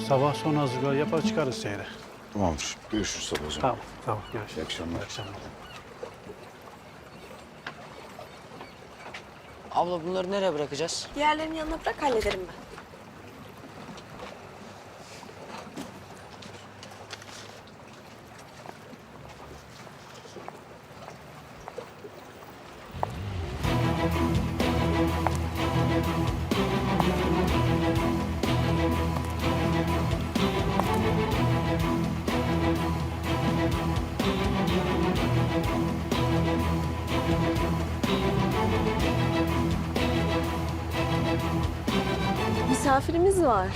Sabah son hazırlığı yapar çıkarız seyre. Tamamdır. Görüşürüz sabah o zaman. Tamam, tamam. Görüşürüz. İyi akşamlar. İyi akşamlar. Abla bunları nereye bırakacağız? Diğerlerinin yanına bırak hallederim ben. Misafirimiz var.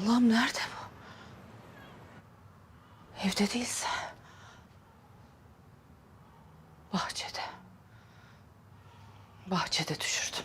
Allah'ım nerede bu? Evde değilse. Bahçede. Bahçede düşürdüm.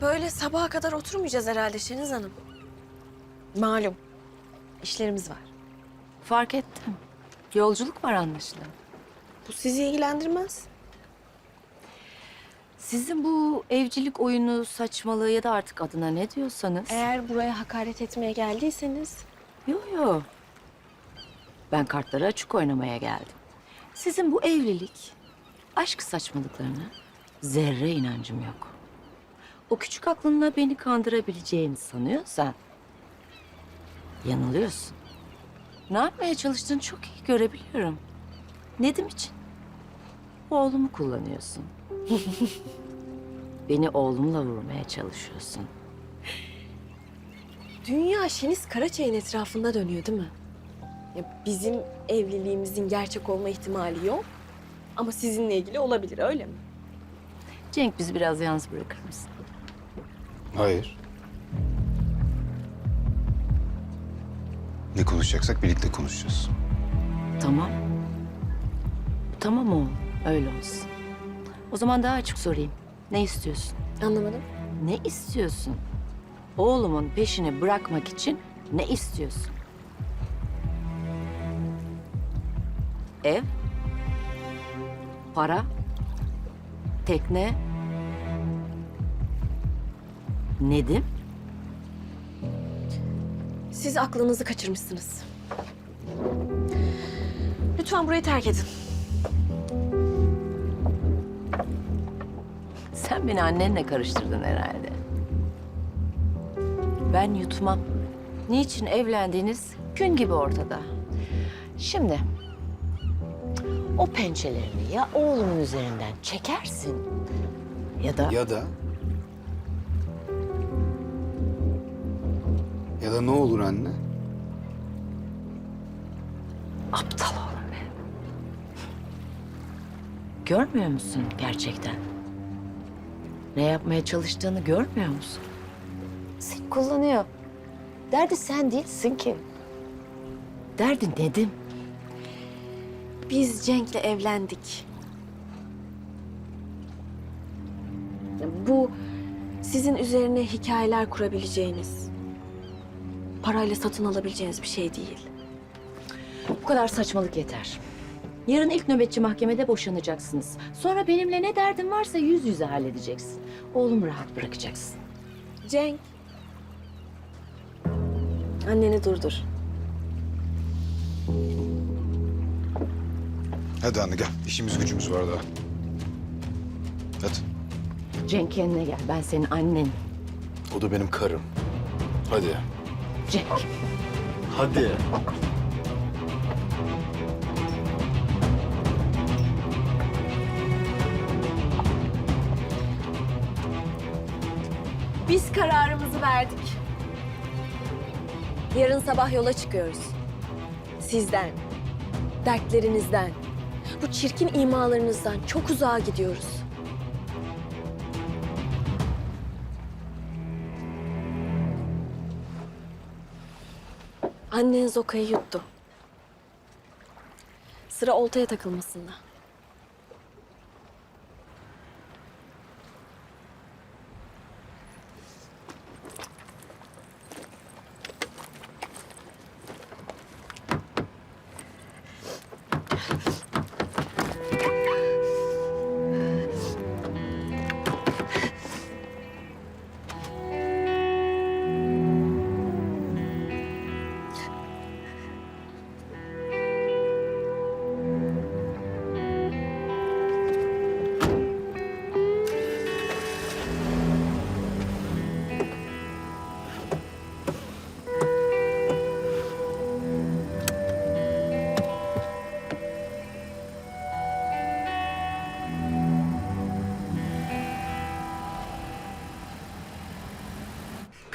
Böyle sabaha kadar oturmayacağız herhalde Şeniz Hanım. Malum. işlerimiz var. Fark ettim. Yolculuk var anlaşılan. Bu sizi ilgilendirmez. Sizin bu evcilik oyunu saçmalığı ya da artık adına ne diyorsanız. Eğer buraya hakaret etmeye geldiyseniz... Yo yo. Ben kartları açık oynamaya geldim. Sizin bu evlilik, aşk saçmalıklarına zerre inancım yok. O küçük aklınla beni kandırabileceğini sanıyorsan yanılıyorsun. Ne yapmaya çalıştığını çok iyi görebiliyorum. Nedim için. Oğlumu kullanıyorsun. beni oğlumla vurmaya çalışıyorsun. Dünya Şeniz Karaçay'ın etrafında dönüyor değil mi? Ya bizim evliliğimizin gerçek olma ihtimali yok. Ama sizinle ilgili olabilir öyle mi? Cenk bizi biraz yalnız bırakır mısın? Hayır. Ne konuşacaksak birlikte konuşacağız. Tamam. Tamam oğlum, öyle olsun. O zaman daha açık sorayım. Ne istiyorsun? Anlamadım. Ne istiyorsun? Oğlumun peşini bırakmak için ne istiyorsun? Ev? Para? Tekne? Nedim? Siz aklınızı kaçırmışsınız. Lütfen burayı terk edin. Sen beni annenle karıştırdın herhalde. Ben yutmam. Niçin evlendiğiniz gün gibi ortada. Şimdi o pençelerini ya oğlumun üzerinden çekersin ya da Ya da... Ya da ne olur anne? aptal oğlum be. Görmüyor musun gerçekten? Ne yapmaya çalıştığını görmüyor musun? Seni kullanıyor. Derdi sen değilsin ki. Derdi Nedim. Biz Cenk'le evlendik. Bu sizin üzerine hikayeler kurabileceğiniz, parayla satın alabileceğiniz bir şey değil. Bu kadar saçmalık yeter. Yarın ilk nöbetçi mahkemede boşanacaksınız. Sonra benimle ne derdin varsa yüz yüze halledeceksin. Oğlumu rahat bırakacaksın. Cenk. Anneni durdur. Hadi anne gel. İşimiz gücümüz var daha. Hadi. Cenk kendine gel. Ben senin annen. O da benim karım. Hadi. Cenk. Hadi. Biz kararımızı verdik. Yarın sabah yola çıkıyoruz. Sizden, dertlerinizden, bu çirkin imalarınızdan çok uzağa gidiyoruz. Anneniz Oka'yı yuttu. Sıra oltaya takılmasında.